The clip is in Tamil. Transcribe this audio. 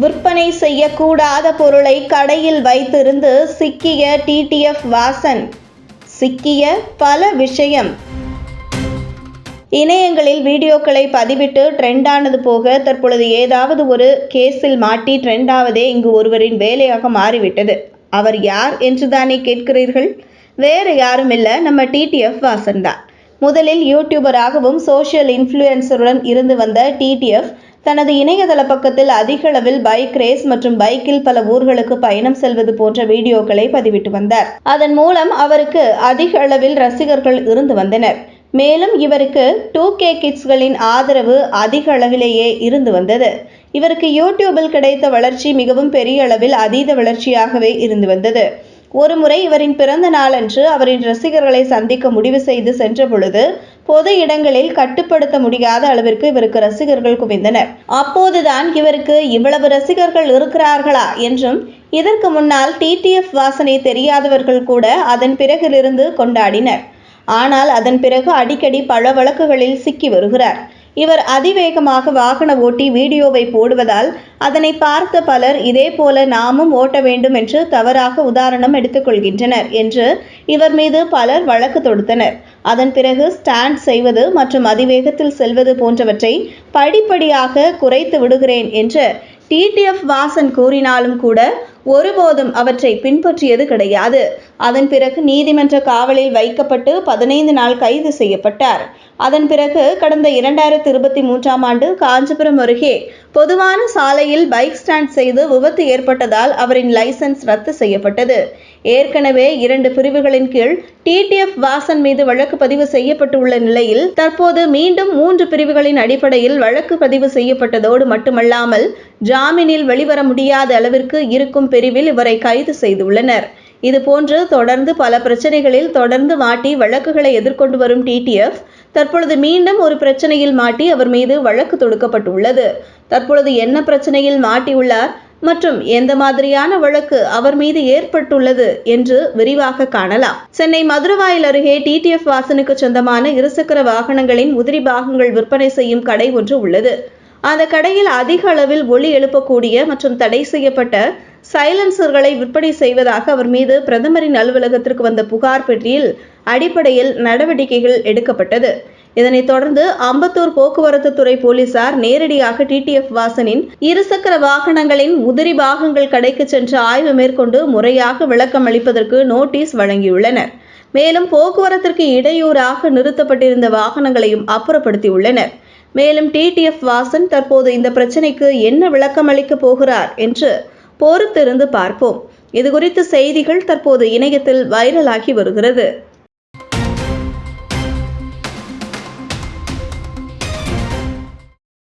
விற்பனை செய்யக்கூடாத பொருளை கடையில் வைத்திருந்து சிக்கிய டிடிஎஃப் வாசன். சிக்கிய பல விஷயம். இணையங்களில் வீடியோக்களை பதிவிட்டு ட்ரெண்டானது போக தற்பொழுது ஏதாவது ஒரு கேஸில் மாட்டி ட்ரெண்டாவதே இங்கு ஒருவரின் வேலையாக மாறிவிட்டது. அவர் யார் என்றுதானே கேட்கிறீர்கள்? வேறு யாரும் இல்லை நம்ம டிடிஎஃப் வாசன் தான். முதலில் யூடியூபராகவும் சோஷியல் இன்ஃப்ளூயன்சருடன் இருந்து வந்த டிடிஎஃப் தனது இணையதள பக்கத்தில் அதிக அளவில் பைக் ரேஸ் மற்றும் பைக்கில் பல ஊர்களுக்கு பயணம் செல்வது போன்ற வீடியோக்களை பதிவிட்டு வந்தார். அதன் மூலம் அவருக்கு அதிக அளவில் ரசிகர்கள் இருந்து வந்தனர். மேலும் இவருக்கு டூ கே கிட்ஸ்களின் ஆதரவு அதிக அளவிலேயே இருந்து வந்தது. இவருக்கு யூடியூபில் கிடைத்த வளர்ச்சி மிகவும் பெரிய அளவில் அதீத வளர்ச்சியாகவே இருந்து வந்தது. ஒருமுறை இவரின் பிறந்த நாளன்று அவரின் ரசிகர்களை சந்திக்க முடிவு செய்து சென்ற பொழுது பொது இடங்களில் கட்டுப்படுத்த முடியாத அளவிற்கு இவருக்கு ரசிகர்கள் குவிந்தனர். அப்போதுதான் இவருக்கு இவ்வளவு ரசிகர்கள் இருக்கிறார்களா என்றும் இதற்கு முன்னால் டிடிஎஃப் வாசனை தெரியாதவர்கள் கூட அதன் பிறகிலிருந்து கொண்டாடினர். ஆனால் அதன் பிறகு அடிக்கடி பல வழக்குகளில் சிக்கி வருகிறார். இவர் அதிவேகமாக வாகன ஓட்டி வீடியோவை போடுவதால் அதனை பார்த்த பலர் இதே போல நாமும் ஓட்ட வேண்டும் என்று தவறாக உதாரணம் எடுத்துக்கொள்கின்றனர் என்று இவர் மீது பலர் வழக்கு தொடுத்தனர். அதன் பிறகு ஸ்டாண்ட் செய்வது மற்றும் அதிவேகத்தில் செல்வது போன்றவற்றை படிப்படியாக குறைத்து விடுகிறேன் என்று டிடிஎஃப் வாசன் கூறினாலும் கூட ஒருபோதும் அவற்றை பின்பற்றியது கிடையாது. அதன் பிறகு நீதிமன்ற காவலில் வைக்கப்பட்டு பதினைந்து நாள் கைது செய்யப்பட்டார். அதன் பிறகு கடந்த இரண்டாயிரத்தி இருபத்தி மூன்றாம் ஆண்டு காஞ்சிபுரம் அருகே பொதுவான சாலையில் பைக் ஸ்டாண்ட் செய்து விபத்து ஏற்பட்டதால் அவரின் லைசன்ஸ் ரத்து செய்யப்பட்டது. ஏற்கனவே இரண்டு பிரிவுகளின் கீழ் டிடிஎஃப் வாசன் மீது வழக்கு பதிவு செய்யப்பட்டுள்ள நிலையில் தற்போது மீண்டும் மூன்று பிரிவுகளின் அடிப்படையில் வழக்கு பதிவு செய்யப்பட்டதோடு மட்டுமல்லாமல் ஜாமீனில் வெளிவர முடியாத அளவிற்கு இருக்கும் பிரிவில் இவரை கைது செய்துள்ளனர். இதுபோன்று தொடர்ந்து பல பிரச்சனைகளில் தொடர்ந்து மாட்டி வழக்குகளை எதிர்கொண்டு வரும் டிடிஎஃப் தற்பொழுது மீண்டும் ஒரு பிரச்சனையில் மாட்டி அவர் மீது வழக்கு தொடுக்கப்பட்டுள்ளது. தற்பொழுது என்ன பிரச்சனையில் மாட்டியுள்ளார் மற்றும் எந்த மாதிரியான வழக்கு அவர் மீது ஏற்பட்டுள்ளது என்று விரிவாக காணலாம். சென்னை மதுரவாயில் அருகே டிடிஎஃப் வாசனுக்கு சொந்தமான இருசக்கர வாகனங்களின் உதிரி பாகங்கள் விற்பனை செய்யும் கடை ஒன்று உள்ளது. அந்த கடையில் அதிக அளவில் ஒளி எழுப்பக்கூடிய மற்றும் தடை செய்யப்பட்ட சைலன்சர்களை விற்பனை செய்வதாக அவர் மீது பிரதமரின் அலுவலகத்திற்கு வந்த புகார் பெட்டியில் அடிப்படையில் நடவடிக்கைகள் எடுக்கப்பட்டது. இதனைத் தொடர்ந்து அம்பத்தூர் போக்குவரத்து துறை போலீசார் நேரடியாக டிடிஎஃப் வாசனின் இருசக்கர வாகனங்களின் உதிரி பாகங்கள் கடைக்கு சென்று ஆய்வு மேற்கொண்டு முறையாக விளக்கம் அளிப்பதற்கு நோட்டீஸ் வழங்கியுள்ளனர். மேலும் போக்குவரத்திற்கு இடையூறாக நிறுத்தப்பட்டிருந்த வாகனங்களையும் அப்புறப்படுத்தியுள்ளனர். மேலும் டிடிஎஃப் வாசன் தற்போது இந்த பிரச்சினைக்கு என்ன விளக்கம் அளிக்கப் போகிறார் என்று பொறுத்திருந்து பார்ப்போம். இது குறித்த செய்திகள் தற்போது இணையத்தில் வைரலாகி வருகிறது.